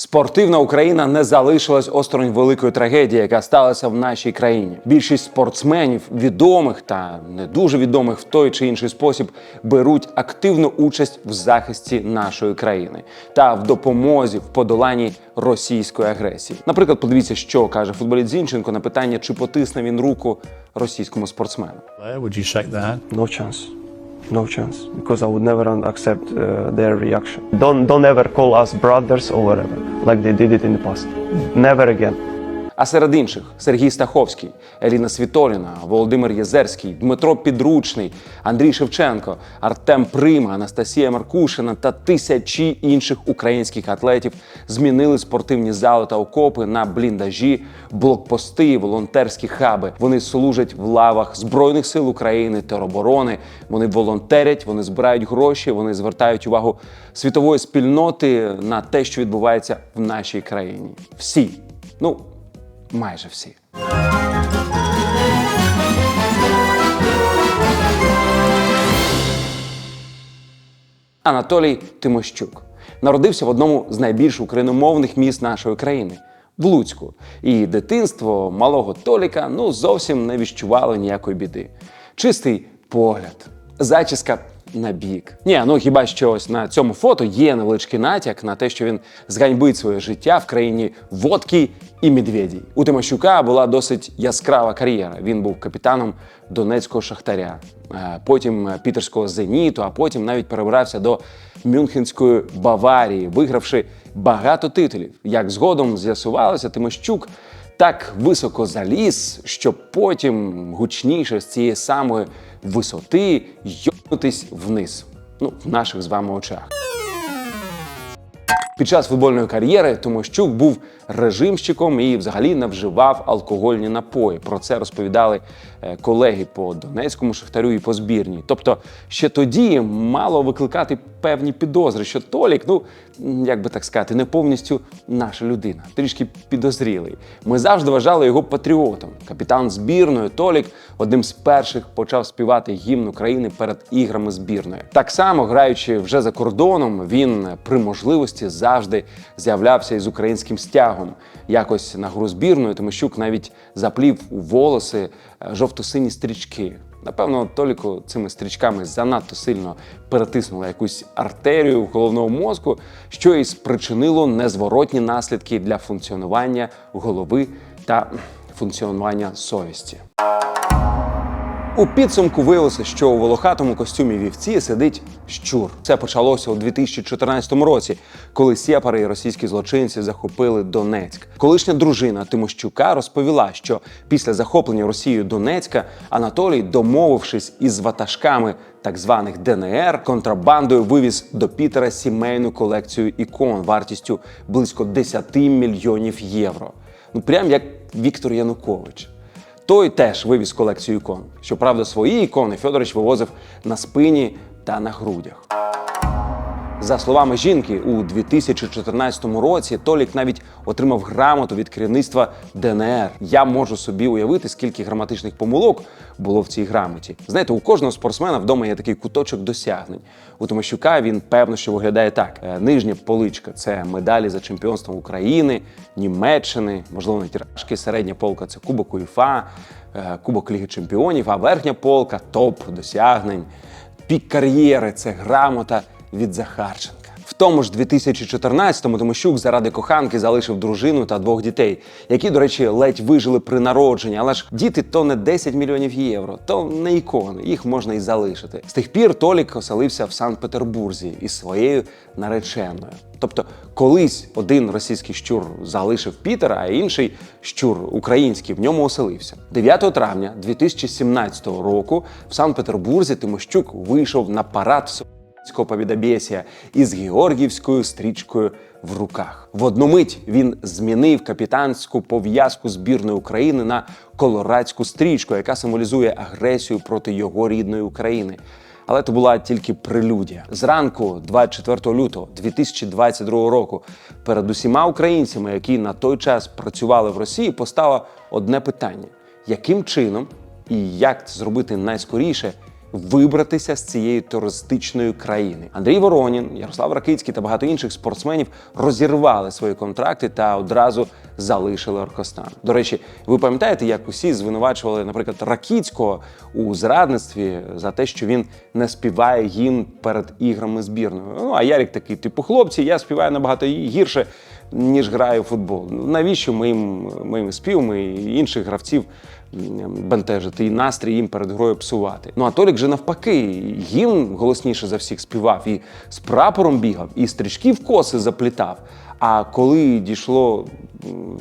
Спортивна Україна не залишилась осторонь великої трагедії, яка сталася в нашій країні. Більшість спортсменів, відомих та не дуже відомих в той чи інший спосіб, беруть активну участь в захисті нашої країни та в допомозі в подоланні російської агресії. Наприклад, подивіться, що каже футболіст Зінченко на питання, чи потисне він руку російському спортсмену. Would you shake the? No chance. No chance. Because I would never accept uh, their reaction. Don't don't ever call us brothers or whatever, like they did it in the past. Never again. А серед інших Сергій Стаховський, Еліна Світоліна, Володимир Єзерський, Дмитро Підручний, Андрій Шевченко, Артем Прима, Анастасія Маркушина та тисячі інших українських атлетів змінили спортивні зали та окопи на бліндажі, блокпости, волонтерські хаби. Вони служать в лавах Збройних сил України, тероборони. Вони волонтерять, вони збирають гроші, вони звертають увагу світової спільноти на те, що відбувається в нашій країні. Всі. Ну, майже всі. Анатолій Тимощук народився в одному з найбільш україномовних міст нашої країни в Луцьку. І дитинство малого Толіка ну зовсім не відчувало ніякої біди. Чистий погляд, зачіска на бік. Ні, ну хіба що ось на цьому фото є невеличкий натяк на те, що він зганьбить своє життя в країні водки і медведій. У Тимощука була досить яскрава кар'єра. Він був капітаном Донецького шахтаря, е, потім е, Пітерського зеніту, а потім навіть перебрався до Мюнхенської Баварії, вигравши багато титулів. Як згодом з'ясувалося, Тимощук так високо заліз, що потім гучніше з цієї самої висоти йобнутись вниз. Ну, в наших з вами очах. Під час футбольної кар'єри Томощук був режимщиком і взагалі не вживав алкогольні напої. Про це розповідали е, колеги по Донецькому шахтарю і по збірній. Тобто ще тоді мало викликати певні підозри, що Толік, ну як би так сказати, не повністю наша людина, трішки підозрілий. Ми завжди вважали його патріотом. Капітан збірної Толік одним з перших почав співати гімн України перед іграми збірної. Так само, граючи вже за кордоном, він при можливості завжди з'являвся із українським стягом. Якось на гру збірної Тимощук навіть заплів у волоси е, жовто-сині стрічки. Напевно, Толіку цими стрічками занадто сильно перетиснуло якусь артерію головного мозку, що і спричинило незворотні наслідки для функціонування голови та функціонування совісті. У підсумку виявилося, що у волохатому костюмі вівці сидить щур. Це почалося у 2014 році, коли сєпари і російські злочинці захопили Донецьк. Колишня дружина Тимощука розповіла, що після захоплення Росією Донецька Анатолій, домовившись із ватажками так званих ДНР, контрабандою вивіз до Пітера сімейну колекцію ікон вартістю близько 10 мільйонів євро. Ну прям як Віктор Янукович. Той теж вивіз колекцію ікон. Щоправда, свої ікони Федорович вивозив на спині та на грудях. За словами жінки, у 2014 році Толік навіть отримав грамоту від керівництва ДНР. Я можу собі уявити, скільки граматичних помилок було в цій грамоті. Знаєте, у кожного спортсмена вдома є такий куточок досягнень. У Тимощука він певно, що виглядає так: Е, нижня поличка це медалі за чемпіонством України, Німеччини, можливо, навіть рашки, середня полка це Кубок УЄФА, е, Кубок Ліги Чемпіонів, а верхня полка топ досягнень. Пік кар'єри це грамота від Захарченка. В тому ж 2014-му Тимощук заради коханки залишив дружину та двох дітей, які, до речі, ледь вижили при народженні. Але ж діти то не 10 мільйонів євро, то не ікони, їх можна і залишити. З тих пір Толік оселився в Санкт-Петербурзі із своєю нареченою. Тобто, колись один російський щур залишив Пітера, а інший щур український в ньому оселився. 9 травня 2017 року в Санкт-Петербурзі Тимощук вийшов на парад побідобєсія із георгіївською стрічкою в руках. В одну мить він змінив капітанську пов'язку збірної України на колорадську стрічку, яка символізує агресію проти його рідної України. Але це була тільки прелюдія. Зранку, 24 лютого 2022 року, перед усіма українцями, які на той час працювали в Росії, постало одне питання: яким чином і як це зробити найскоріше вибратися з цієї туристичної країни. Андрій Воронін, Ярослав Ракицький та багато інших спортсменів розірвали свої контракти та одразу залишили Оркостан. До речі, ви пам'ятаєте, як усі звинувачували, наприклад, Ракицького у зрадництві за те, що він не співає гімн перед іграми збірною. Ну а Ярік такий, типу, хлопці, я співаю набагато гірше. Ніж граю в футбол. Навіщо моїм, моїм співами і інших гравців бентежити і настрій їм перед грою псувати? Ну а Толік же навпаки, гімн голосніше за всіх співав, і з прапором бігав, і стрічки в коси заплітав. А коли дійшло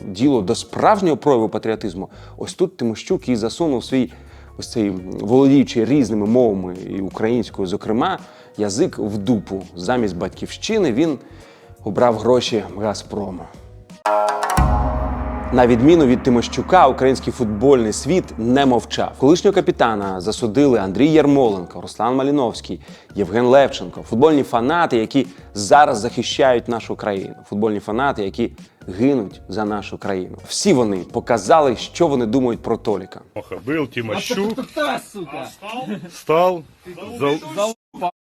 діло до справжнього прояву патріотизму, ось тут Тимощук і засунув свій ось цей володіючий різними мовами і українською, зокрема, язик в дупу. Замість батьківщини він обрав гроші Газпрому. На відміну від Тимощука, український футбольний світ не мовчав. Колишнього капітана засудили Андрій Ярмоленко, Руслан Маліновський, Євген Левченко. Футбольні фанати, які зараз захищають нашу країну. Футбольні фанати, які гинуть за нашу країну. Всі вони показали, що вони думають про Толіка. Был Тимощук, Та, сука!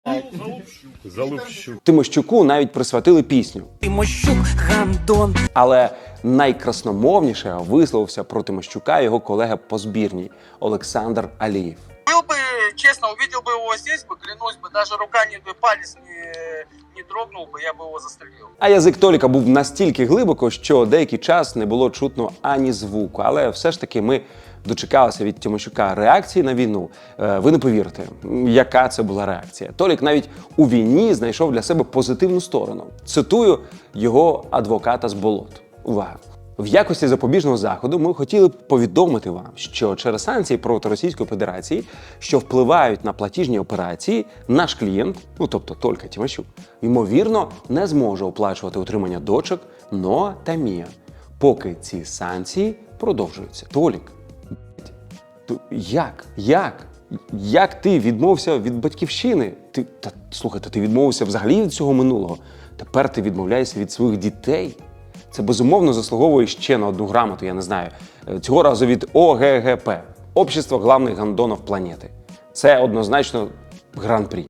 стал Зал... Залупщук. Тимощуку навіть присвятили пісню. Тимощук, гандон. Але найкрасномовніше висловився про Тимощука його колега по збірній Олександр Алієв. Был бы, честно, увидел бы его здесь бы, клянусь бы, даже рука, не, палец не, не дрогнул бы, я бы его застрелил. А язик Толіка був настільки глибоко, що деякий час не було чутно ані звуку. Але все ж таки ми дочекалися від Тимощука реакції на війну. Е, Ви не повірите, яка це була реакція. Толік навіть у війні знайшов для себе позитивну сторону. Цитую його адвоката з болот. Увага! В якості запобіжного заходу ми хотіли б повідомити вам, що через санкції проти Російської Федерації, що впливають на платіжні операції, наш клієнт, ну тобто Толька Тімощук, ймовірно, не зможе оплачувати утримання дочок Ноа та Мія, поки ці санкції продовжуються. Толік, як? Як? Як ти відмовився від батьківщини? Ти та слухайте, ти відмовився взагалі від цього минулого. Тепер ти відмовляєшся від своїх дітей. Це безумовно заслуговує ще на одну грамоту, я не знаю. Е, Цього разу від ОГГП Общество главних гандонов планети. Це однозначно гран-прі.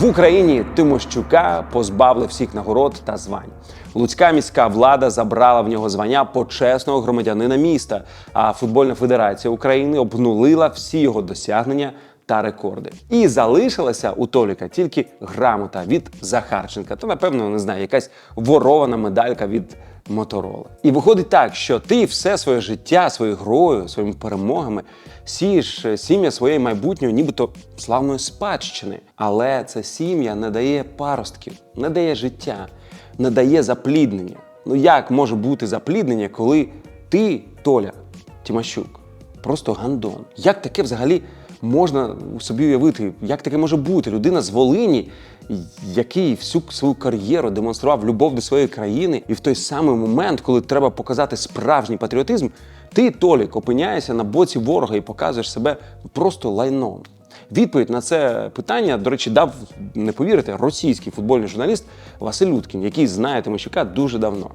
В Україні Тимощука позбавили всіх нагород та звань. Луцька міська влада забрала в нього звання почесного громадянина міста. А футбольна федерація України обнулила всі його досягнення та рекорди. І залишилася у Толіка тільки грамота від Захарченка. Та, напевно, не знаю, якась ворована медалька від Моторола. І виходить так, що ти все своє життя, своєю грою, своїми перемогами сієш е, сім'я своєї майбутньої, нібито славної спадщини. Але ця сім'я не дає паростків, не дає життя, не дає запліднення. Ну як може бути запліднення, коли ти, Толя Тимощук, просто гандон? Як таке взагалі можна собі уявити? Як таке може бути? Людина з Волині, який всю свою кар'єру демонстрував любов до своєї країни, і в той самий момент, коли треба показати справжній патріотизм, ти, Толік, опиняєшся на боці ворога і показуєш себе просто лайном. Відповідь на це питання, до речі, дав не повірите, російський футбольний журналіст Василь Луткін, який знає Тимощука дуже давно.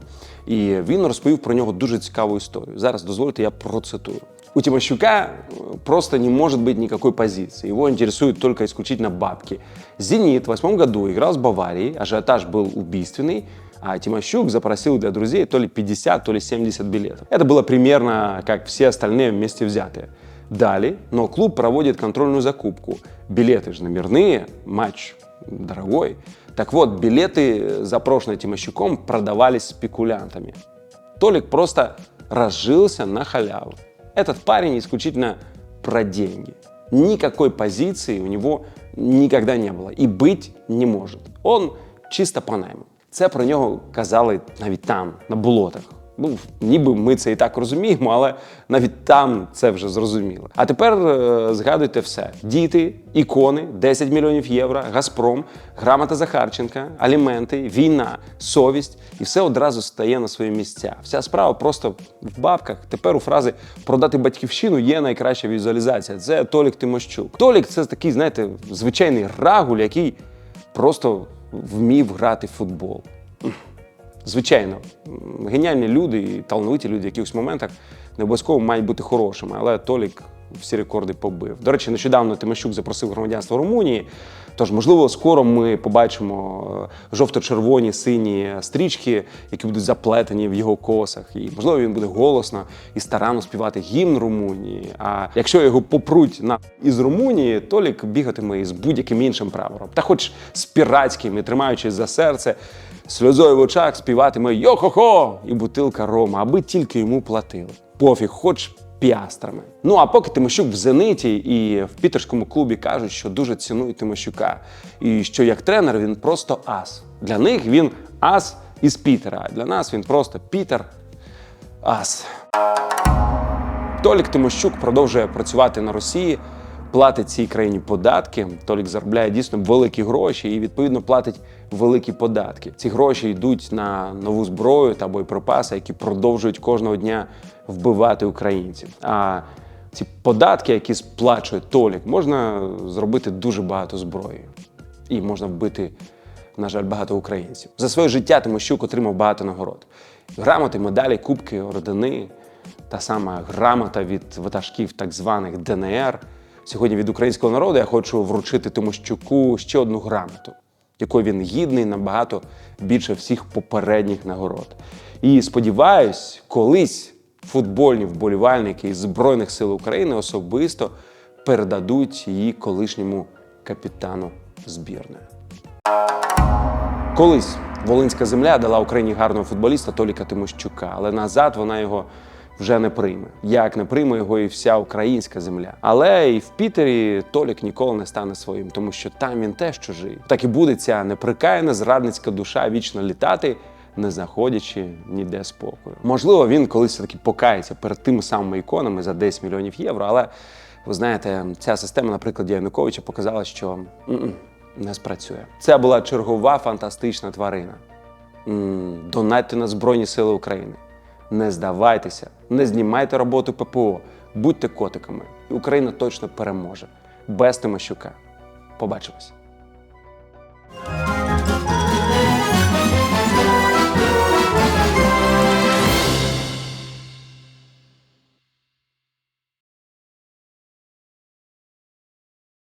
І він розповів про нього дуже цікаву історію. Зараз дозвольте, я процитую. У Тимощука э, просто не может быть никакой позиции. Его интересуют только исключительно бабки. «Зенит» в восьмом году играл с Баварией, ажиотаж был убийственный, а Тимощук запросил для друзей то ли 50, то ли 70 билетов. Это было примерно как все остальные вместе взятые. Дали, но клуб проводит контрольную закупку. Билеты же номерные, матч дорогой. Так вот, билеты, запрошенные Тимощуком, продавались спекулянтами. Толик просто разжился на халяву. Этот парень исключительно про деньги. Никакой позиции у него никогда не было и быть не может. Он чисто по найму. Це про нього казали навіть там, на болотах. Ну, ніби ми це і так розуміємо, але навіть там це вже зрозуміло. А тепер е, згадуйте все: діти, ікони, 10 мільйонів євро, Газпром, грамота Захарченка, аліменти, війна, совість, і все одразу стає на свої місця. Вся справа просто в бабках. Тепер у фрази продати батьківщину є найкраща візуалізація. Це Толік Тимощук. Толік це такий, знаєте, звичайний рагуль, який просто вмів грати в футбол. Звичайно, геніальні люди і талановиті люди в якихось моментах не обов'язково мають бути хорошими, але Толік всі рекорди побив. До речі, нещодавно Тимощук запросив громадянство Румунії. Тож, можливо, скоро ми побачимо е, жовто-червоні сині стрічки, які будуть заплетені в його косах. І можливо він буде голосно і старанно співати гімн Румунії. А якщо його попруть на із Румунії, Толік бігатиме із будь-яким іншим прапором, та хоч з піратським і тримаючись за серце, сльозою в очах співатиме Йо-хо-хо! і бутилка рома, аби тільки йому платили. Пофіг, хоч піастрами. Ну а поки Тимощук в Зениті і в пітерському клубі кажуть, що дуже цінують Тимощука, і що як тренер він просто ас. Для них він ас із Пітера, а для нас він просто Пітер ас. Толік Тимощук продовжує працювати на Росії, платить цій країні податки. Толік заробляє дійсно великі гроші і відповідно платить великі податки. Ці гроші йдуть на нову зброю та боєприпаси, які продовжують кожного дня вбивати українців. А ці податки, які сплачує Толік, можна зробити дуже багато зброї. І можна вбити, на жаль, багато українців. За своє життя Тимощук отримав багато нагород. Грамоти, медалі, кубки, ордени та сама грамота від ватажків так званих ДНР. Сьогодні від українського народу я хочу вручити Тимощуку ще одну грамоту, якою він гідний набагато більше всіх попередніх нагород. І сподіваюсь, колись футбольні вболівальники із Збройних сил України особисто передадуть її колишньому капітану збірної. Колись Волинська земля дала Україні гарного футболіста Толіка Тимощука, але назад вона його вже не прийме. Як не прийме його і вся українська земля. Але і в Пітері Толік ніколи не стане своїм, тому що там він теж чужий. Так і буде ця неприкаяна зрадницька душа вічно літати. Не знаходячи ніде спокою. Можливо, він колись таки покається перед тими самими іконами за 10 мільйонів євро, але ви знаєте, ця система на прикладі Януковича показала, що м-м, не спрацює. Це була чергова фантастична тварина. М, Донатьте на Збройні Сили України. Не здавайтеся, не знімайте роботу ППО, будьте котиками. І Україна точно переможе. Без Тимощука. Побачимось.